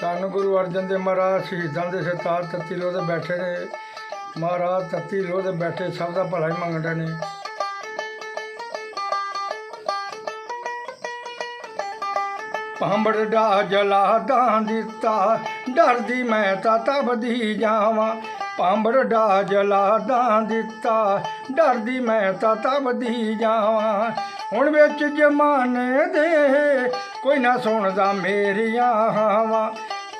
ਧੰਨ ਗੁਰੂ ਅਰਜਨ ਦੇ ਮਹਾਰਾਜ, ਸ਼ਹੀਦਾਂ ਦੇ ਸਰਤਾਜ ਤੱਤੀ ਲੋਹ ਤੇ ਬੈਠੇ ਨੇ। ਮਹਾਰਾਜ ਤੱਤੀ ਲੋਹ ਤੇ ਬੈਠੇ, ਸਭ ਦਾ ਭਲਾ ਹੀ ਮੰਗਦੇ ਨੇ। ਭਾਂਬੜ ਡਾ ਜਲਾ ਦਾਂ ਦਿੱਤਾ, ਡਰਦੀ ਮੈਂ ਤਾਂ ਤਬਦੀ ਜਾਵਾਂ। ਭਾਂਬੜ ਡਾ ਜਲਾ ਦਾਂ ਦਿੱਤਾ, ਡਰਦੀ ਮੈਂ ਤਾਂ ਤਬਦੀ ਜਾਵਾਂ। ਹੁਣ ਵਿੱਚ ਜਮਾਨੇ ਦੇ ਕੋਈ ਨਾ ਸੁਣਦਾ ਮੇਰੀਆਂ ਹਾਵਾਂ।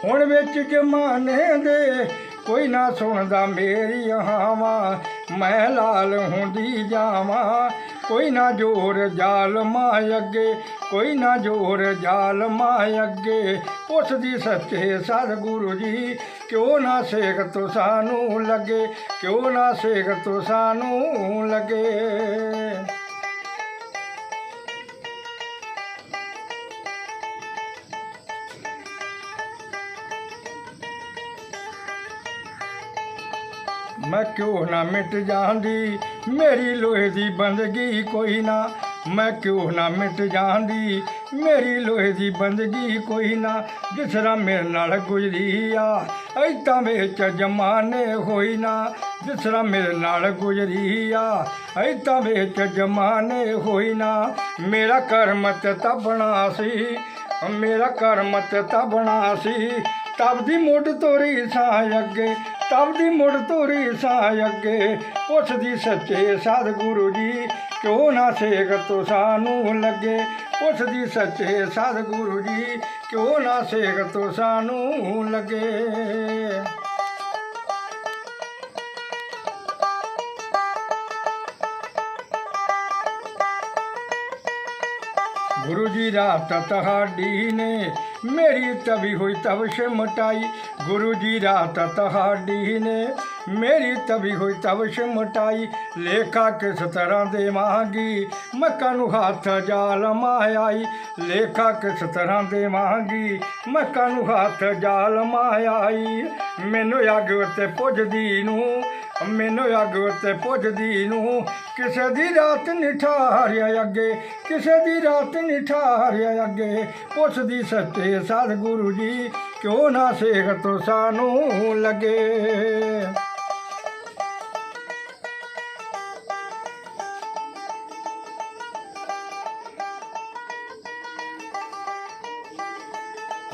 ਹੁਣ ਵਿੱਚ ਜਮਾਨੇ ਦੇ ਕੋਈ ਨਾ ਸੁਣਦਾ ਮੇਰੀਆਂ ਹਾਵਾਂ। ਮੈਂ ਲਾਲ ਹੁੰਦੀ ਜਾਵਾਂ, ਕੋਈ ਨਾ ਜੋਰ ਜ਼ਾਲਮਾਂ ਅੱਗੇ, ਕੋਈ ਨਾ ਜੋਰ ਜਾਲਮਾ ਅੱਗੇ। ਉਸ ਦੀ ਸੱਚੇ ਸਤਿਗੁਰੂ ਜੀ, ਕਿਉਂ ਨਾ ਸੇਖ ਤੋ ਸਾਨੂੰ ਲੱਗੇ, ਕਿਉਂ ਨਾ ਸੇਖ ਤੋ ਸਾਨੂੰ ਲੱਗੇ? ਮੈਂ ਕਿਉਂ ਨਾ ਮਿਟ ਜਾਂਦੀ? ਮੇਰੀ ਲੋਹੇ ਦੀ ਬੰਦਗੀ ਕੋਈ ਨਾ। ਮੈਂ ਕਿਉਂ ਨਾ ਮਿਟ ਜਾਂਦੀ? ਮੇਰੀ ਲੋਹੇ ਦੀ ਬੰਦਗੀ ਕੋਈ ਨਾ। ਜਿਸ ਤਰ੍ਹਾਂ ਮੇਰੇ ਨਾਲ ਗੁਜ਼ਰੀ ਆ ਐਤਾਂ ਵਿੱਚ ਜਮਾਨੇ ਹੋਈ ਨਾ। ਜਿਸ ਤਰ੍ਹਾਂ ਮੇਰੇ ਨਾਲ ਗੁਜ਼ਰੀ ਆ ਐਤਾਂ ਵਿੱਚ ਜਮਾਨੇ ਹੋਈ ਨਾ। ਮੇਰਾ ਕਰਮ ਤੇ ਤਬਣਾ ਸੀ, ਮੇਰਾ ਕਰਮ ਤੇ ਤਬਣਾ ਸੀ। ਤਬ ਦੀ ਮੁੱਢ ਤੋਰੀ ਸਾਂ ਅੱਗੇ। ਤਬ ਦੀ ਮੁੱਢ ਤੋਰੀ ਸਾਂ ਅੱਗੇ। ਪੁੱਛਦੀ ਸੱਚੇ ਸਤਿਗੁਰੂ ਜੀ, ਕਿਉਂ ਨਾ ਸੇਖ ਤੋ ਸਾਨੂੰ ਲੱਗੇ? ਪੁੱਛਦੀ ਸੱਚੇ ਸਤਿਗੁਰੂ ਜੀ, ਕਿਉਂ ਨਾ ਸੇਕ ਤੋ ਸਾਨੂੰ ਲੱਗੇ? ਗੁਰੂ ਜੀ ਰਾਤ ਤੁਹਾਡੀ ਨੇ ਮੇਰੀ ਤਵੀ ਹੋਈ ਤਵਸ਼ ਮਟਾਈ, ਗੁਰੂ ਜੀ ਰਾਤ ਤੁਹਾਡੀ ਨੇ। ਮੇਰੀ ਤਵੀ ਹੋਈ ਤਵਸ਼ ਮਟਾਈ, ਲੇਖਾ ਕਿਸ ਤਰ੍ਹਾਂ ਦੇਵਾਂਗੀ? ਮੱਕਾ ਨੂੰ ਹੱਥ ਜਾਲ ਮਾਇਆਈ ਲੇਖਾ ਕਿਸ ਤਰ੍ਹਾਂ ਦੇਵਾਂਗੀ? ਮੱਕਾ ਨੂੰ ਹੱਥ ਜਾਲ ਮਾਇਆਈ ਮੈਨੂੰ ਅੱਗ ਉੱਤੇ ਪੁੱਜਦੀ ਨੂੰ। ਮੈਨੂੰ ਅੱਗ ਉੱਤੇ ਪੁੱਜਦੀ ਨੂੰ। ਕਿਸੇ ਦੀ ਰਾਤ ਨਿਠਾਰਿਆ ਅੱਗੇ, ਕਿਸੇ ਦੀ ਰਾਤ ਨਿਠਾਰਿਆ ਅੱਗੇ। ਪੁੱਛਦੀ ਸੱਚੇ ਸਤਿਗੁਰੂ ਜੀ, ਕਿਉਂ ਨਾ ਸੇਖ ਤੋਂ ਸਾਨੂੰ ਲੱਗੇ?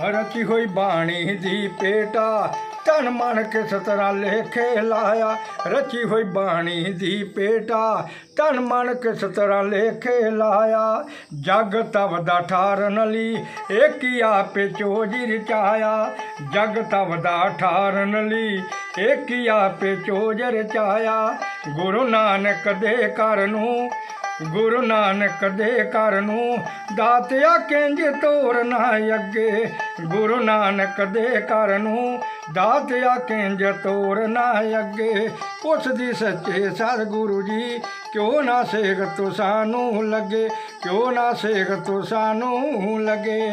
ਰਚੀ ਹੋਈ ਬਾਣੀ ਦੀ ਪੇਟਾ ਤਨ ਮਨ ਕਿਸ ਤਰ੍ਹਾਂ ਲੇਖੇ ਲਾਇਆ, ਰਚੀ ਹੋਈ ਬਾਣੀ ਦੀ ਪੇਟਾ। ਤਨ ਮਨ ਕਿਸ ਤਰ੍ਹਾਂ ਲੇਖੇ ਲਾਇਆ, ਜਗ ਤਵ ਦਾ ਠਾਰਨ ਲਈ ਏਕੀ ਹੀ ਆਪੇ ਚੋਜੀ ਰਚਾਇਆ। ਜਗ ਤਵ ਦਾ ਠਾਰਨ ਲਈ ਏਕੀ ਹੀ ਆਪੇ ਚੋਜ ਰਚਾਇਆ। ਗੁਰੂ ਨਾਨਕ ਦੇ ਘਰ ਨੂੰ, ਗੁਰੂ ਨਾਨਕ ਦੇ ਘਰ ਨੂੰ ਦਾਤਿਆ ਕਿੰਜ ਤੋਰਨਾ ਅੱਗੇ। ਗੁਰੂ ਨਾਨਕ ਦੇ ਘਰ ਨੂੰ ਦਾਤਿਆ ਕਿੰਜ ਤੋਰਨਾ ਅੱਗੇ। ਪੁੱਛਦੀ ਸੱਚੇ ਸਤਿਗੁਰੂ ਜੀ, ਕਿਉਂ ਨਾ ਸੇਖ ਤੋ ਸਾਨੂੰ ਲੱਗੇ? ਕਿਉਂ ਨਾ ਸੇਖ ਤੋ ਸਾਨੂੰ ਲੱਗੇ?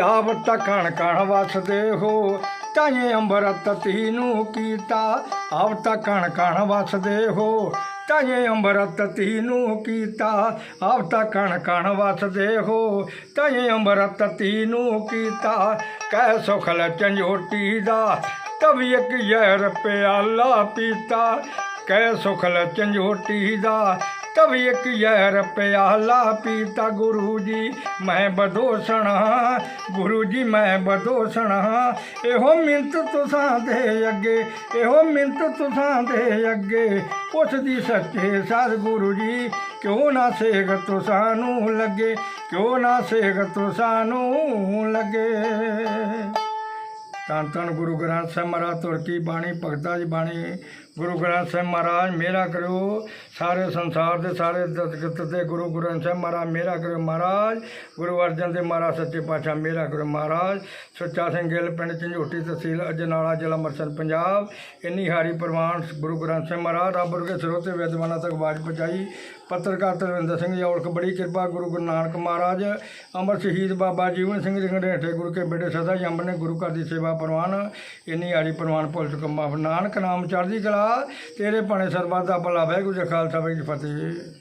ਆਪ ਤਖਣ ਕਣ ਵਸਦੇ ਹੋ ਤਾਏ ਅੰਬਰਤ ਤੀਨੂੰ ਕੀਤਾ। ਆਪ ਤਾਂ ਕਣ ਵਸਦੇ ਹੋ, ਤਾਏ ਅੰਬਰਤ ਤੀਨੂੰ ਕੀਤਾ। ਆਪ ਤਖਣ ਕਣ ਵਸਦੇ ਹੋ, ਤਾਏ ਅੰਬਰਤ ਤੀਨੂੰ ਕੀਤਾ। ਕਹਿ ਸੁਖਲ ਚੰਜੋਟੀ ਦਾ, ਤਵ ਇੱਕ ਜ਼ਹਿਰ ਪਿਆਲਾ ਪੀਤਾ। ਕਹਿ ਸੁਖਲ ਚੰਜੋਟੀ ਦਾ ਤਬ ਇੱਕ ਜ਼ਹਿਰ ਪਿਆਲਾ ਪੀਤਾ ਗੁਰੂ ਜੀ, ਮੈਂ ਬਦੋਸਣ ਗੁਰੂ ਜੀ, ਮੈਂ ਬਦੋਸਣ ਇਹੋ ਮਿੰਤ ਤੁਸਾਂ ਦੇ ਅੱਗੇ, ਇਹੋ ਮਿੰਤ ਤੁਸਾਂ ਦੇ ਅੱਗੇ। ਪੁੱਛਦੀ ਸੱਚੇ ਸਤਿਗੁਰੂ ਜੀ, ਕਿਉਂ ਨਾ ਸੇਖ ਤੁਸਾਂ ਨੂੰ ਲੱਗੇ? ਕਿਉਂ ਨਾ ਸੇਖ ਤੁਸਾਂ ਨੂੰ ਲੱਗੇ? ਧੰਨ ਧੰਨ ਗੁਰੂ ਗ੍ਰੰਥ ਸਾਹਿਬ ਮਹਾਰਾਜ, ਤੁਰ ਕੀ ਬਾਣੀ, ਭਗਤਾਂ ਦੀ ਬਾਣੀ। ਗੁਰੂ ਗ੍ਰੰਥ ਸਾਹਿਬ ਮਹਾਰਾਜ, ਮੇਰਾ ਕਰਿਓ ਸਾਰੇ ਸੰਸਾਰ ਦੇ ਸਾਰੇ ਦਸਗਤ ਤੇ ਗੁਰੂ ਗ੍ਰੰਥ ਸਾਹਿਬ ਮਹਾਰਾਜ, ਮੇਰਾ ਕਰਿਓ ਮਹਾਰਾਜ। ਗੁਰੂ ਅਰਜਨ ਦੇ ਮਹਾਰਾਜ, ਸੱਚੇ ਪਾਤਸ਼ਾਹ, ਮੇਰਾ ਕਰਿਓ ਮਹਾਰਾਜ। ਸੁੱਚਾ ਸਿੰਘ ਗਿੱਲ, ਪਿੰਡ ਝੰਜੋਟੀ ਤਹਿਸੀਲ ਅਜਨਾਲਾ, ਜ਼ਿਲ੍ਹਾ ਅੰਮ੍ਰਿਤਸਰ, ਪੰਜਾਬ। ਇੰਨੀ ਹਾਰੀ ਪ੍ਰਵਾਨ ਗੁਰੂ ਗ੍ਰੰਥ ਸਾਹਿਬ ਮਹਾਰਾਜ, ਰੱਬ ਵਰਗੇ ਸਰੋਤੇ ਵਿਦਵਾਨਾਂ ਤੱਕ ਆਵਾਜ਼ ਪਹੁੰਚਾਈ। ਪੱਤਰਕਾਰ ਤਰਵਿੰਦਰ ਸਿੰਘ ਜੀ ਔਲਖ, ਬੜੀ ਕਿਰਪਾ ਗੁਰੂ ਗੁਰੂ ਨਾਨਕ ਮਹਾਰਾਜ। ਅਮਰ ਸ਼ਹੀਦ ਬਾਬਾ ਜੀਵਨ ਸਿੰਘ ਜੀ ਹੇਠੇ ਗੁਰੂ ਕੇ ਬੇਟੇ ਸਦਾ ਜੰਮ ਨੇ ਗੁਰੂ ਘਰ ਦੀ ਸੇਵਾ ਪ੍ਰਵਾਨ, ਇੰਨੀ ਆੜੀ ਪ੍ਰਵਾਨ ਭੁੱਲ ਕੰਮਾ ਨਾਨਕ ਨਾਮ ਚੜ੍ਹਦੀ ਕਲਾ, ਤੇਰੇ ਭਾਣੇ ਸਰਬੱਤ ਦਾ ਭਲਾ, ਵਾਹਿਗੁਰੂ ਜੀ ਖਾਲਸਾ, ਵਾਹਿਗੁਰੂ ਜੀ ਕੀ ਫਤਿਹ।